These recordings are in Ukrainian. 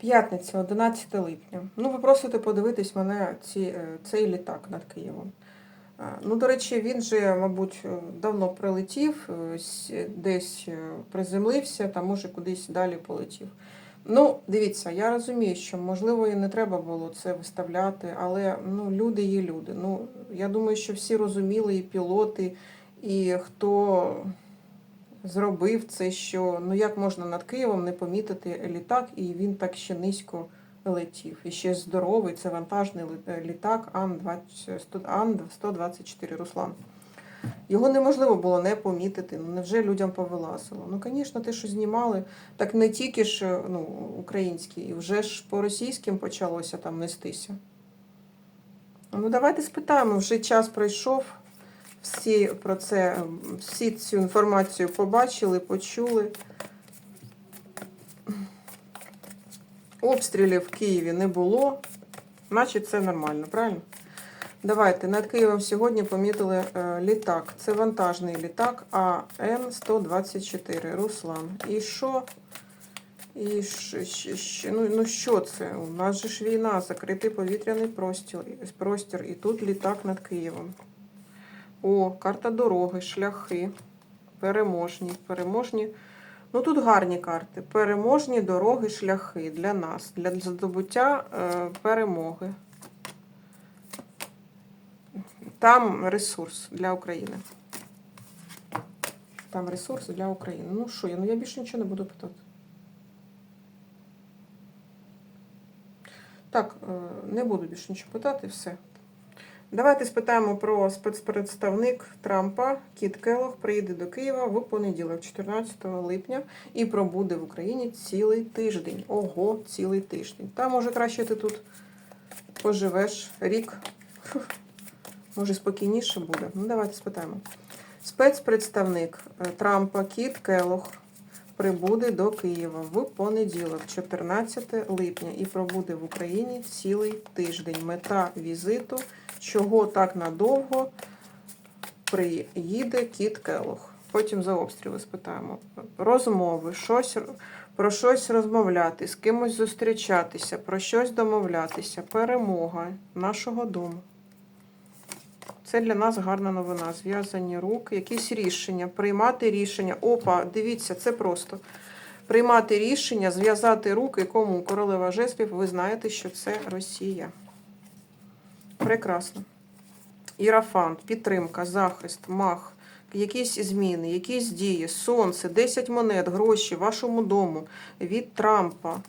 П'ятниця, 11 липня. Ну, ви просите подивитись мене ці, е, цей літак над Києвом. Ну, до речі, він же, мабуть, е, давно прилетів, е, десь приземлився, та може кудись далі полетів. Ну, дивіться, я розумію, що можливо і не треба було це виставляти, але ну, люди є люди. Ну, я думаю, що всі розуміли, і пілоти, і хто зробив це, що ну як можна над Києвом не помітити літак, і він так ще низько летів. І ще здоровий, це вантажний е, літак Ан-124 Руслан. Його неможливо було не помітити. Ну невже людям повилазило? Ну, звісно, те, що знімали, так не тільки ж е, ну, українські, і вже ж по російським почалося там нестися. Ну, давайте спитаємо, вже час пройшов. Всі про це, всі цю інформацію побачили, почули. Обстрілів в Києві не було, значить це нормально, правильно? Давайте над Києвом сьогодні помітили е, літак. Це вантажний літак АН-124 Руслан. І що? І що- ну, ну що це? У нас же ж війна, закритий повітряний простір, простір, і тут літак над Києвом. О, карта дороги, шляхи. Переможні. Переможні. Ну тут гарні карти. Переможні дороги, шляхи для нас, для здобуття е, перемоги. Там ресурс для України. Там ресурс для України. Ну що, я, ну я більше нічого не буду питати. Так, е, не буду більше нічого питати, все. Давайте спитаємо про спецпредставник Трампа Кіт Келлог приїде до Києва в понеділок, 14 липня, і пробуде в Україні цілий тиждень. Ого, цілий тиждень. Та може краще ти тут поживеш рік. Може спокійніше буде. Ну, давайте спитаємо. Спецпредставник е, Трампа Кіт Келлог прибуде до Києва в понеділок, 14 липня, і пробуде в Україні цілий тиждень. Мета візиту чого так надовго приїде Кіт Келох. Потім за обстріли спитаємо. Розмови, щось, про щось розмовляти, з кимось зустрічатися, про щось домовлятися, перемога нашого дому. Це для нас гарна новина. Зв'язані руки, якісь рішення, приймати рішення. Опа, дивіться, це просто. Приймати рішення, зв'язати руки кому королева жеслів, ви знаєте, що це Росія. Прекрасно. Ірафант, підтримка, захист, мах, якісь зміни, якісь дії, сонце, 10 монет, гроші вашому дому від Трампа.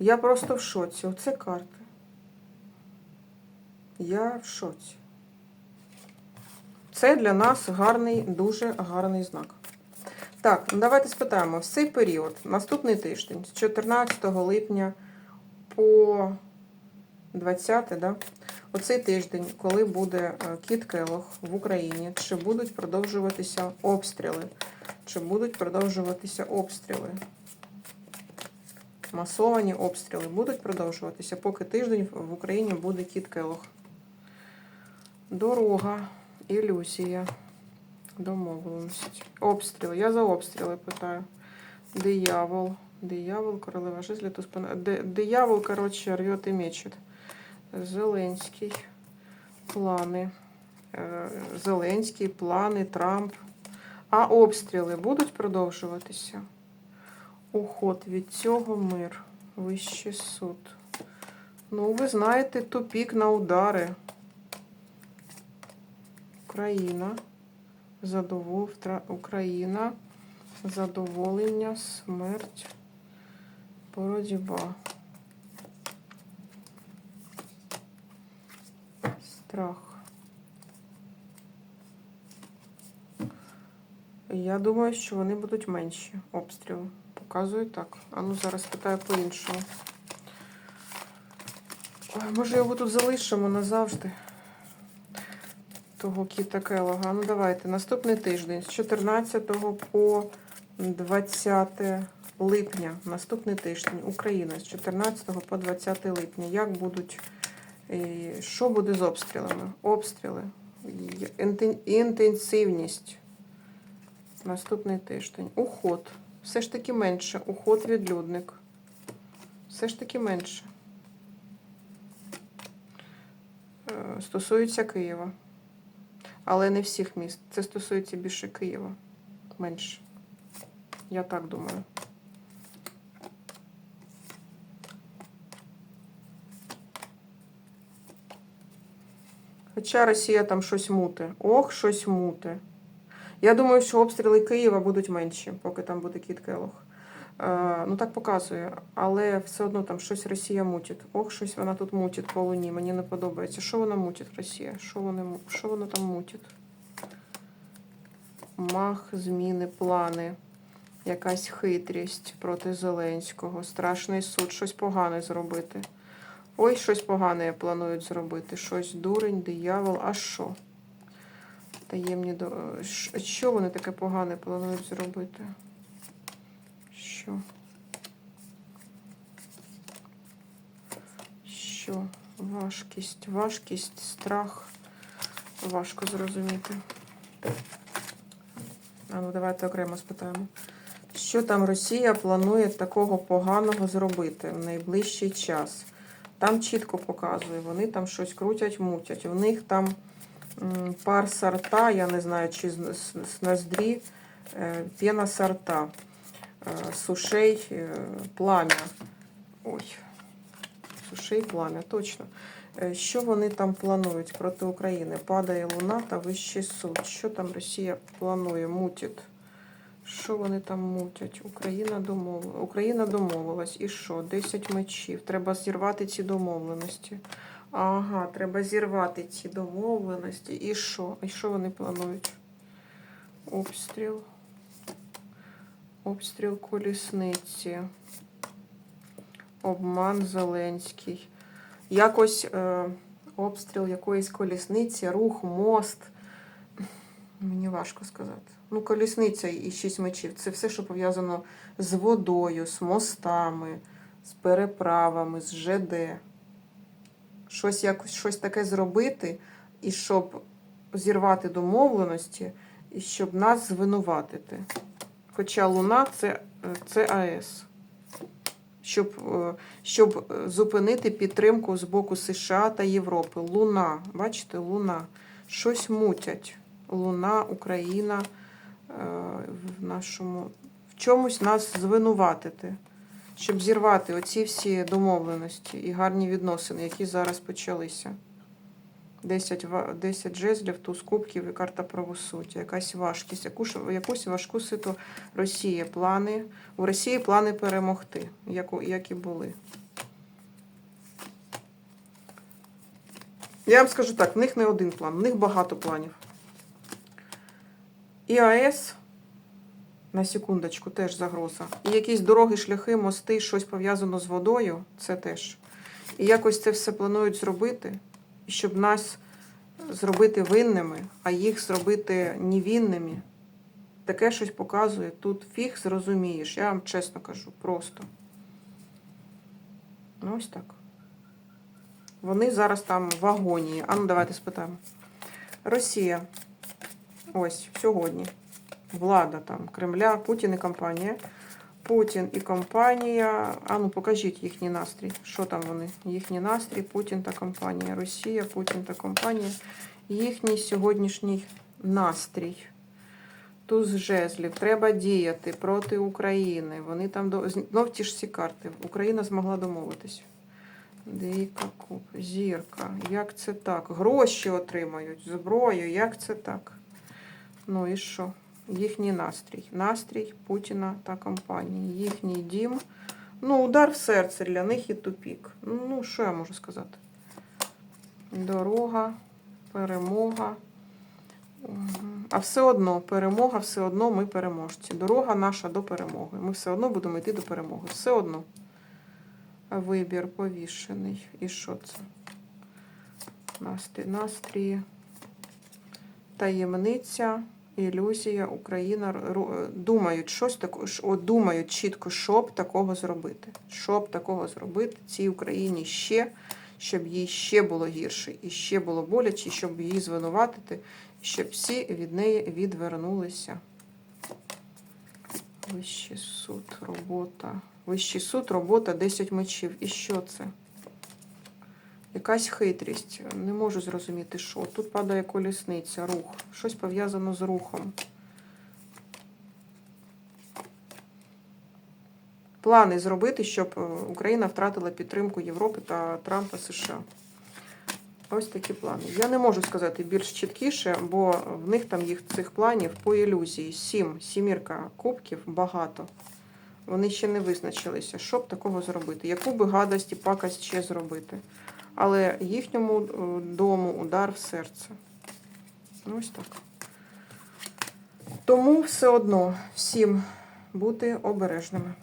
Я просто в шоці. Оце карти. Я в шоці. Це для нас гарний, дуже гарний знак. Так, давайте спитаємо. В цей період, наступний тиждень, з 14 липня по 20, да? Оцей тиждень, коли буде е, Кіт Келох в Україні, чи будуть продовжуватися обстріли? Чи будуть продовжуватися обстріли? Масовані обстріли будуть продовжуватися, поки тиждень в Україні буде Кіт Келох. Дорога, ілюзія, домовленість. Обстріли. Я за обстріли питаю. Диявол. Диявол, королева жезлі, туз пена- Диявол, коротше, рвет і мечет. Зеленський. Плани. Е, Зеленський, плани, Трамп. А обстріли будуть продовжуватися? Уход від цього мир. Вищий суд. Ну, ви знаєте, тупік на удари. Україна. Задовол... Україна. Задоволення, смерть, боротьба. Страх. Я думаю, що вони будуть менші обстріли. Показую так. А ну зараз питаю по-іншому. Може його тут залишимо назавжди. Того кіта Келога. Ну давайте. Наступний тиждень з 14 по 20 липня. Наступний тиждень. Україна з 14 по 20 липня. Як будуть що буде з обстрілами? Обстріли, інтенсивність. Наступний тиждень. Уход. Все ж таки менше. Уход відлюдник. Все ж таки менше. Е, Стосується Києва. Але не всіх міст. Це стосується більше Києва. Менше. Я так думаю. Хоча Росія там щось муте. Ох, щось муте. Я думаю, що обстріли Києва будуть менші, поки там буде Кіт Келох. Е, ну так показує, але все одно там щось Росія мутить. Ох, щось вона тут мутить по луні. Мені не подобається. Що вона мутить, Росія? Що вони, му- що вона там мутить? Мах, зміни, плани, якась хитрість проти Зеленського, страшний суд, щось погане зробити. Ой, щось погане планують зробити. Щось дурень, диявол, а що? Таємні до. Що вони таке погане планують зробити? Що? Що? Важкість, важкість, страх. Важко зрозуміти. А ну давайте окремо спитаємо. Що там Росія планує такого поганого зробити в найближчий час? Там чітко показує, вони там щось крутять, мутять. У них там пар сорта, я не знаю, чи з, ноздрі, е, пена сорта, е, сушей, е, пламя. Ой, сушей, пламя, точно. Що вони там планують проти України? Падає луна та вищий суд. Що там Росія планує? Мутить. Що вони там мутять? Україна домовила. Україна домовилась. І що? 10 мечів. Треба зірвати ці домовленості. Ага, треба зірвати ці домовленості. І що? І що вони планують? Обстріл. Обстріл колісниці. Обман Зеленський. Якось е, обстріл якоїсь колісниці, рух, мост. Мені важко сказати. Ну, колісниця і шість мечів це все, що пов'язано з водою, з мостами, з переправами, з ЖД. Щось, якось, щось таке зробити, і щоб зірвати домовленості, і щоб нас звинуватити. Хоча Луна це, це АЕС. Щоб, е, щоб зупинити підтримку з боку США та Європи. Луна, бачите, Луна. Щось мутять. Луна, Україна е, в нашому в чомусь нас звинуватити, щоб зірвати оці всі домовленості і гарні відносини, які зараз почалися. 10, 10 жезлів, туз кубків і карта правосуддя. Якась важкість, якусь, якусь важку ситу Росії. Плани. У Росії плани перемогти, як, як і були. Я вам скажу так, в них не один план, в них багато планів. І АЕС, на секундочку, теж загроза. І якісь дороги, шляхи, мости, щось пов'язано з водою, це теж. І якось це все планують зробити, і щоб нас зробити винними, а їх зробити невинними. Таке щось показує. Тут фіг зрозумієш. Я вам чесно кажу, просто. Ну, ось так. Вони зараз там в агонії. А ну давайте спитаємо. Росія. Ось сьогодні. Влада там Кремля, Путін і компанія. Путін і компанія. А ну покажіть їхній настрій. Що там вони? Їхній настрій, Путін та компанія. Росія, Путін та компанія. Їхній сьогоднішній настрій. Туз жезлів. Треба діяти проти України. Вони там до... знов ті ж всі карти. Україна змогла домовитись. Двійка куб, зірка. Як це так? Гроші отримають, зброю, як це так? Ну і що? Їхній настрій. Настрій Путіна та компанії. Їхній дім. Ну, удар в серце для них і тупік. Ну, що я можу сказати? Дорога, перемога. А все одно, перемога, все одно ми переможці. Дорога наша до перемоги. Ми все одно будемо йти до перемоги. Все одно. Вибір повішений. І що це? Настрій, настрій. Таємниця, ілюзія, Україна. Думають щось таке, думають чітко, щоб такого зробити. Щоб такого зробити цій Україні ще, щоб їй ще було гірше, і ще було боляче, щоб її звинуватити, щоб всі від неї відвернулися. Вищий суд, робота, Вищий суд, робота, 10 мечів. І що це? Якась хитрість. Не можу зрозуміти, що. Тут падає колісниця, рух. Щось пов'язано з рухом. Плани зробити, щоб е, Україна втратила підтримку Європи та Трампа США. Ось такі плани. Я не можу сказати більш чіткіше, бо в них там їх цих планів по ілюзії. Сім, сімірка кубків багато. Вони ще не визначилися, що б такого зробити, яку би гадость і пакость ще зробити. Але їхньому е, дому удар в серце. Ну, Ось так. Тому все одно всім бути обережними.